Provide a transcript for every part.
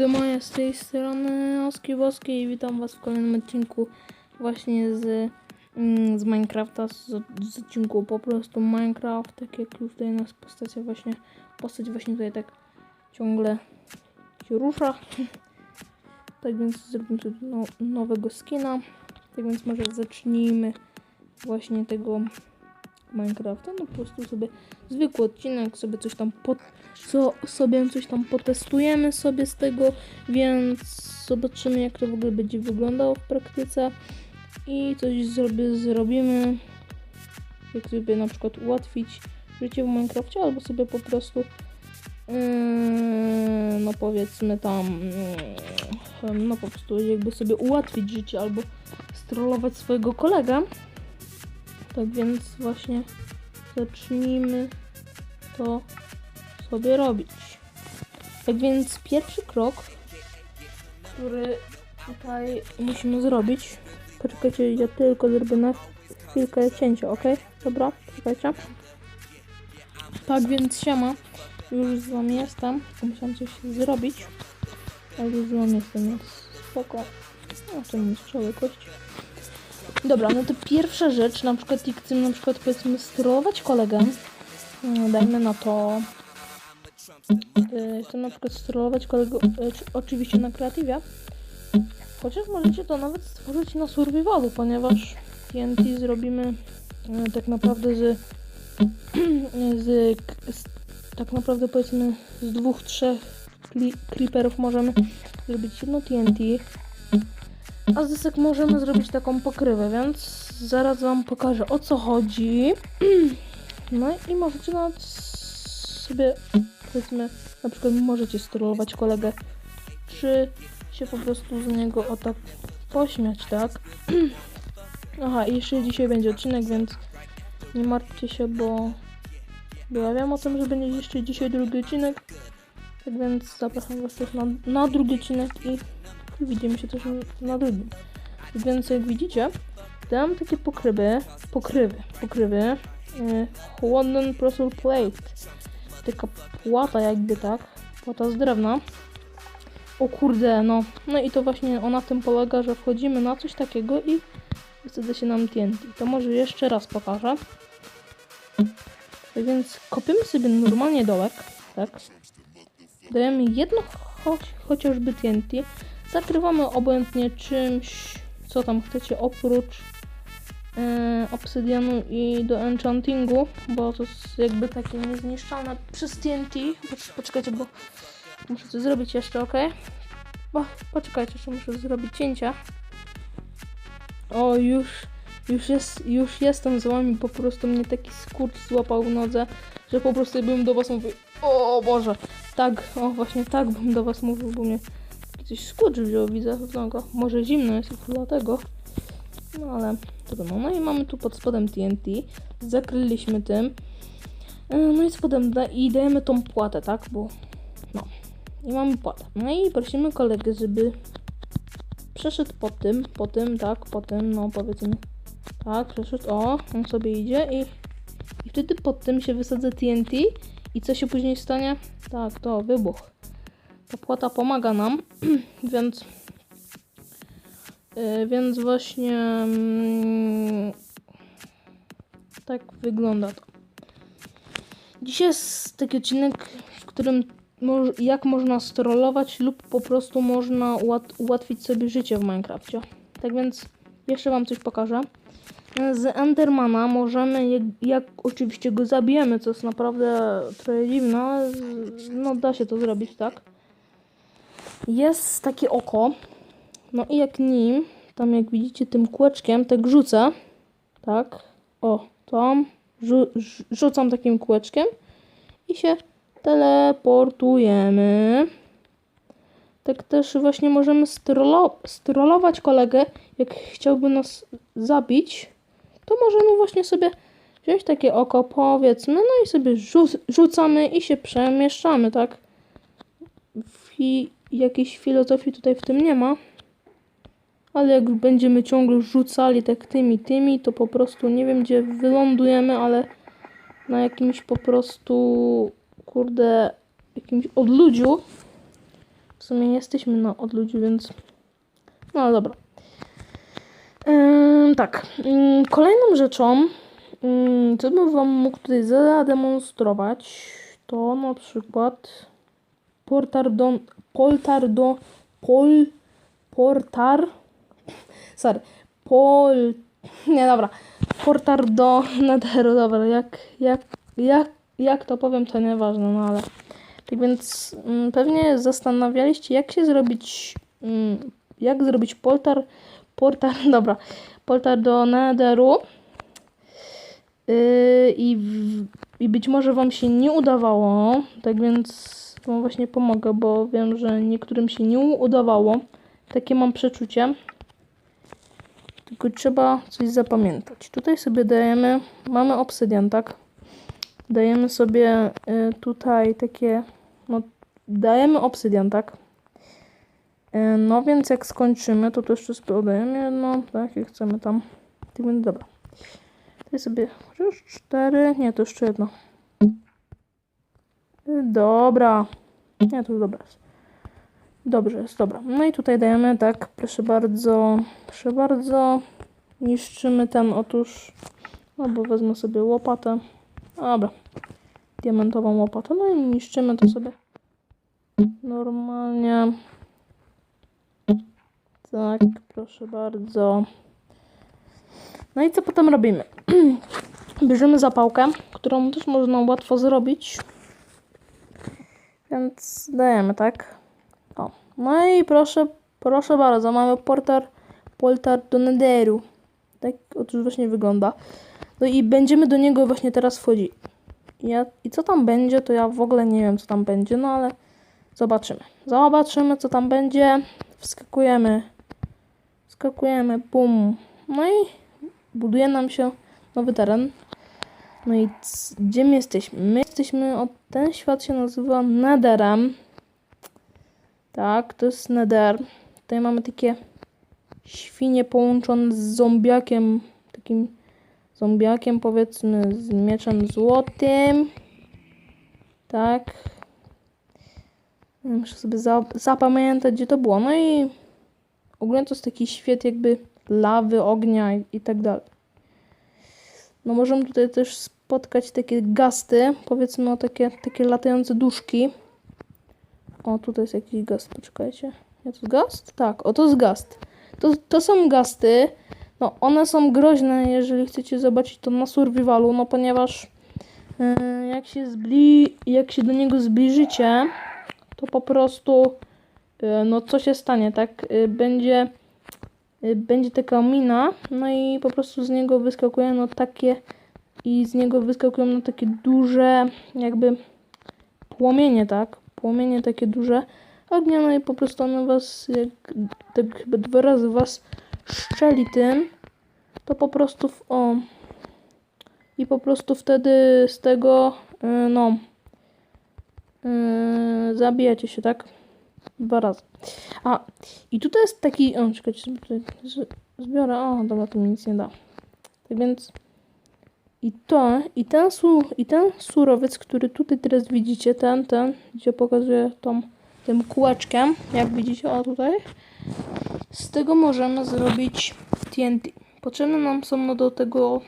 Dymoja z tej strony Oski Boskiej i witam was w kolejnym odcinku właśnie z, mm, z Minecrafta, z, z odcinku po prostu Minecraft, tak jak już tutaj nas postać właśnie, postać właśnie tutaj tak ciągle się rusza. tak więc zrobimy sobie no, nowego skina, tak więc może zacznijmy właśnie tego Minecrafta, no po prostu sobie zwykły odcinek, sobie coś tam po, co sobie coś tam potestujemy sobie z tego, więc zobaczymy jak to w ogóle będzie wyglądało w praktyce i coś zrobię, zrobimy, jak sobie na przykład ułatwić życie w Minecrafcie, albo sobie po prostu yy, no powiedzmy tam yy, no po prostu jakby sobie ułatwić życie albo strollować swojego kolegę. Tak więc właśnie zacznijmy to sobie robić. Tak więc pierwszy krok, który tutaj musimy zrobić. Poczekajcie, ja tylko zrobię na chwilkę cięcia, ok? Dobra, czekajcie. Tak więc siema, już z wami jestem. Musiałam coś zrobić. Ale już z wami jestem, więc spoko. No to nie strzelę kości. Dobra, no to pierwsza rzecz, na przykład jak chcemy na przykład powiedzmy sterować kolegę, mm, dajmy na to, yy, chcę na przykład sterować kolegę czy- oczywiście na kreatywie, chociaż możecie to nawet stworzyć na survivalu, ponieważ TNT zrobimy yy, tak naprawdę z, z, z tak naprawdę powiedzmy z dwóch, trzech creeperów możemy zrobić jedno TNT, a z możemy zrobić taką pokrywę, więc zaraz wam pokażę o co chodzi. No i możecie nawet sobie, powiedzmy, na przykład możecie sterować kolegę, czy się po prostu z niego o tak pośmiać, tak? Aha, jeszcze dzisiaj będzie odcinek, więc nie martwcie się, bo, bo wiem o tym, że będzie jeszcze dzisiaj drugi odcinek. Tak więc zapraszam was też na, na drugi odcinek i widzimy się też na drugim. Więc jak widzicie, dam takie pokrywy, pokrywy, pokrywy, yy, London Plate. Taka płata jakby tak, płata z drewna. O kurde, no. No i to właśnie ona tym polega, że wchodzimy na coś takiego i wtedy się nam TNT. To może jeszcze raz pokażę. Tak więc kopiemy sobie normalnie dołek, tak. Dajemy jedno chociażby TNT. Zakrywamy obojętnie czymś, co tam chcecie, oprócz e, obsydianu i do enchantingu, bo to jest jakby takie niezniszczalne przez TNT. Pocz- Poczekajcie, bo muszę coś zrobić jeszcze, ok? Bo, poczekajcie, jeszcze muszę zrobić cięcia. O, już, już, jest, już jestem z wami, po prostu mnie taki skurcz złapał w nodze, że po prostu bym do was mówił, o Boże, tak, o właśnie tak bym do was mówił, bo mnie Coś skurcz wziął, widzę nogę. Może zimno jest dlatego. No ale trudno. No i mamy tu pod spodem TNT. Zakryliśmy tym. E, No i spodem da i dajemy tą płatę, tak? Bo no. I mamy płatę. No i prosimy kolegę, żeby przeszedł po tym, po tym, tak, po tym, no powiedzmy. Tak, przeszedł. O, on sobie idzie i, i wtedy pod tym się wysadza TNT. I co się później stanie? Tak, to wybuch. Ta płata pomaga nam, więc yy, więc właśnie mm, tak wygląda to. Dzisiaj jest taki odcinek, w którym jak można strollować lub po prostu można ułat, ułatwić sobie życie w Minecrafcie. Tak więc jeszcze wam coś pokażę. Z Endermana możemy, jak, jak oczywiście go zabijemy, co jest naprawdę trochę dziwne, no da się to zrobić, tak? Jest takie oko. No i jak nim, tam jak widzicie tym kółeczkiem, tak rzucę. Tak. O, tam. Rzu rzu- rzucam takim kółeczkiem i się teleportujemy. Tak też właśnie możemy strollo strollować kolegę, jak chciałby nas zabić, to możemy właśnie sobie wziąć takie oko, powiedzmy, no i sobie rzu rzucamy i się przemieszczamy, tak? Jakiejś filozofii tutaj w tym nie ma. Ale jak będziemy ciągle rzucali tak tymi, tymi, to po prostu nie wiem gdzie wylądujemy, ale na jakimś po prostu, kurde, jakimś odludziu. W sumie nie jesteśmy no, od ludzi, więc... No ale dobra. Ym, tak. Ym, kolejną rzeczą, co bym wam mógł tutaj zademonstrować, to na przykład portar do... Poltar do... Pol... Portar... Sorry. Pol... Nie, dobra. Portar do Netheru, dobra. Jak, jak, jak, jak to powiem, to nieważne, no ale... Tak więc mm, pewnie zastanawialiście, jak się zrobić, mm, jak zrobić portal, portal, dobra, portal do Netheru. Yy, i, I być może Wam się nie udawało, tak więc Wam właśnie pomogę, bo wiem, że niektórym się nie udawało. Takie mam przeczucie. Tylko trzeba coś zapamiętać. Tutaj sobie dajemy, mamy obsydian, tak? Dajemy sobie y, tutaj takie, no dajemy obsydian, tak? Y, no więc jak skończymy, to to jeszcze sobie dodajemy jedno, tak, chcemy tam. Tak będzie dobra. Tutaj sobie chociaż cztery, nie, to jeszcze jedno. Dobra. To już dobra. Dobrze jest, dobra. No i tutaj dajemy tak, proszę bardzo, proszę bardzo. Niszczymy ten, otóż, albo wezmę sobie łopatę. Dobra. Diamentową łopatę. No i niszczymy to sobie normalnie. Tak, proszę bardzo. No i co potem robimy? Bierzemy zapałkę, którą też można łatwo zrobić. Więc dajemy, tak? O. No i proszę, proszę bardzo, mamy portar, portal do Netheru. Tak otóż właśnie wygląda. No i będziemy do niego właśnie teraz wchodzić. Ja, I co tam będzie, to ja w ogóle nie wiem, co tam będzie, no ale zobaczymy. Zobaczymy, co tam będzie. Wskakujemy. Wskakujemy, bum. No i buduje nam się nowy teren. No i gdzie my jesteśmy? My jesteśmy, o, ten świat się nazywa Netherem. Tak, to jest Nether. Tutaj mamy takie świnie połączone z zombiakiem, takim zombiakiem powiedzmy z mieczem złotym. Tak. Muszę sobie za zapamiętać, gdzie to było. No i ogólnie to jest taki świat jakby lawy, ognia i, i tak dalej. No możemy tutaj też spotkać takie gasty, powiedzmy o takie, takie latające duszki. O, tutaj jest jakiś gast, poczekajcie. Ja to gast? Tak, o to jest gast. To, to są gasty. No, one są groźne, jeżeli chcecie zobaczyć to na survivalu, no ponieważ yy, jak, się zbli jak się do niego zbliżycie, to po prostu yy, no co się stanie, tak? Yy, będzie będzie taka mina, no i po prostu z niego wyskakuje no takie i z niego wyskakują no takie duże jakby płomienie, tak? Płomienie takie duże ognia, no i po prostu one was, jak tak chyba dwa razy was szczeli tym, to po prostu, w, o, i po prostu wtedy z tego, y, no, y, zabijacie się, tak? Dwa razy. A, i tutaj jest taki, o, czekajcie, tutaj zbiorę, o, dobra, to mi nic nie da. Tak więc, i to, i ten, su, i ten surowiec, który tutaj teraz widzicie, ten, ten, gdzie pokazuję tą, tym kółeczkiem, jak widzicie, o tutaj, z tego możemy zrobić TNT. Potrzebne nam są no do tego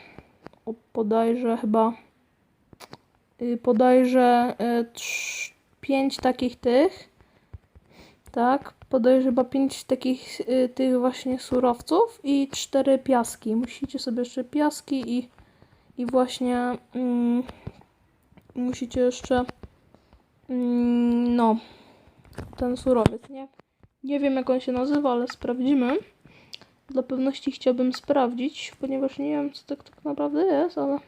o, podajże chyba y, podajże y, trz- pięć takich tych. Tak, podajże chyba pięć takich y, tych właśnie surowców i cztery piaski. Musicie sobie jeszcze piaski i, i właśnie mm, musicie jeszcze mm, no ten surowiec, nie? Nie wiem jak on się nazywa, ale sprawdzimy. Dla pewności chciałbym sprawdzić, ponieważ nie wiem co tak, tak naprawdę jest, ale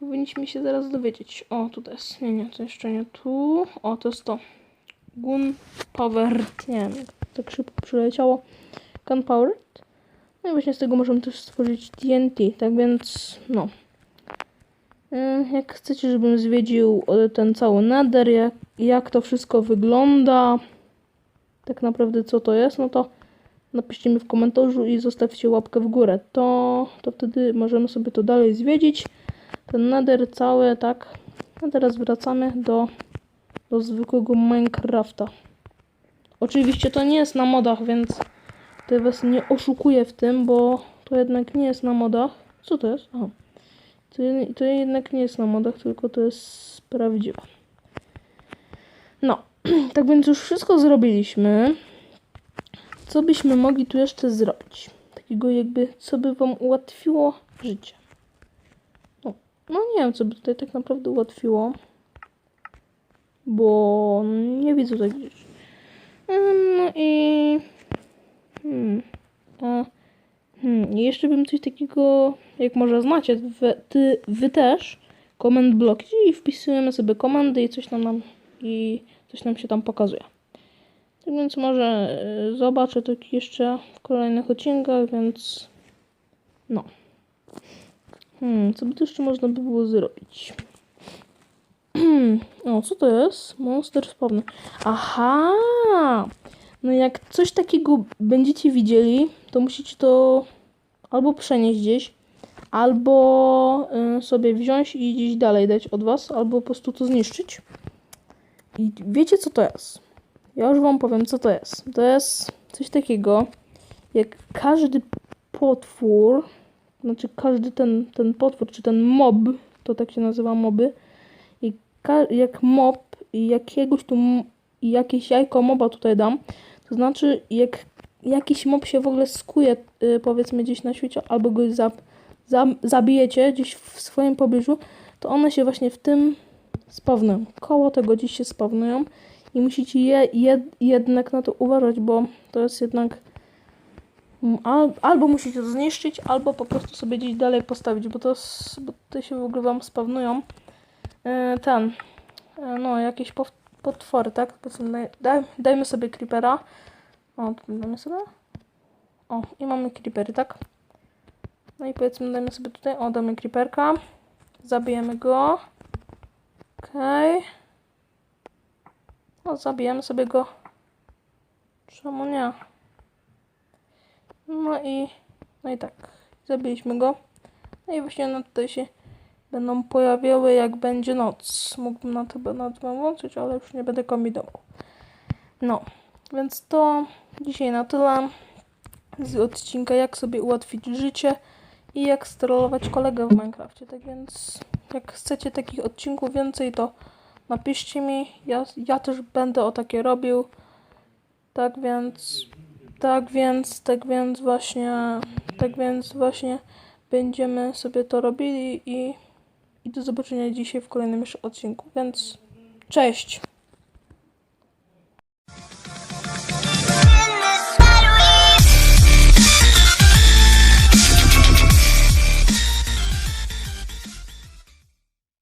powinniśmy się zaraz dowiedzieć. O, tutaj jest. Nie, nie, to jeszcze nie tu. O, to jest to. Gunpowder. Nie wiem, jak tak szybko przyleciało. Gunpowder. No i właśnie z tego możemy też stworzyć TNT, tak więc no. Y, Jak chcecie, żebym zwiedził e, ten cały nether, jak, jak to wszystko wygląda, tak naprawdę co to jest, no to napiszcie mi w komentarzu i zostawcie łapkę w górę. To, to wtedy możemy sobie to dalej zwiedzić. Ten nether cały, tak. A teraz wracamy do do zwykłego Minecrafta. Oczywiście to nie jest na modach, więc tutaj was nie oszukuję w tym, bo to jednak nie jest na modach. Co to jest? Aha. To, to jednak nie jest na modach, tylko to jest prawdziwe. No, tak więc już wszystko zrobiliśmy. Co byśmy mogli tu jeszcze zrobić? Takiego jakby, co by wam ułatwiło życie. No, no nie wiem, co by tutaj tak naprawdę ułatwiło. Bo nie widzę tutaj gdzieś. No i... Hmm. A, hmm. I jeszcze bym coś takiego, jak może znacie, wy, ty, wy też, command block, i wpisujemy sobie komendy i coś nam, nam i coś nam się tam pokazuje. Tak więc może y, zobaczę to jeszcze w kolejnych odcinkach, więc no. Hmm, co by tu jeszcze można by było zrobić? o, co to jest? Monster spawny. Aha! No jak coś takiego będziecie widzieli, to musicie to albo przenieść gdzieś, albo y, sobie wziąć i gdzieś dalej dać od was, albo po prostu to zniszczyć. I wiecie co to jest? Ja już wam powiem co to jest. To jest coś takiego, jak każdy potwór, znaczy każdy ten, ten potwór, czy ten mob, to tak się nazywa moby, jak mob jakiegoś tu jakieś jajko moba tutaj dam, to znaczy jak jakiś mob się w ogóle skuje y, powiedzmy gdzieś na świecie albo go za, za, zabijecie gdzieś w swoim pobliżu, to one się właśnie w tym spawnują. Koło tego gdzieś się spawnują i musicie je, jed, jednak na to uważać, bo to jest jednak Mm, Al, albo musicie to zniszczyć, albo po prostu sobie gdzieś dalej postawić, bo to bo te się w ogóle wam spawnują. E, ten, e, no jakieś potwory, tak? Daj, daj, dajmy sobie creepera. O, dajmy sobie. O, i mamy creepery, tak? No i powiedzmy, dajmy sobie tutaj, o, damy creeperka. Zabijemy go. Okej. No, zabijemy sobie go. Czemu nie? No i, no i tak, zabiliśmy go. No i właśnie one tutaj się będą pojawiały jak będzie noc. Mógłbym na to włączyć, ale już nie będę kombinował. No, więc to dzisiaj na tyle z odcinka jak sobie ułatwić życie i jak strollować kolegę w Minecrafcie. Tak więc jak chcecie takich odcinków więcej, to napiszcie mi. Ja, ja też będę o takie robił. Tak więc tak więc, tak więc właśnie, tak więc właśnie będziemy sobie to robili i, i do zobaczenia dzisiaj w kolejnym jeszcze odcinku, więc cześć!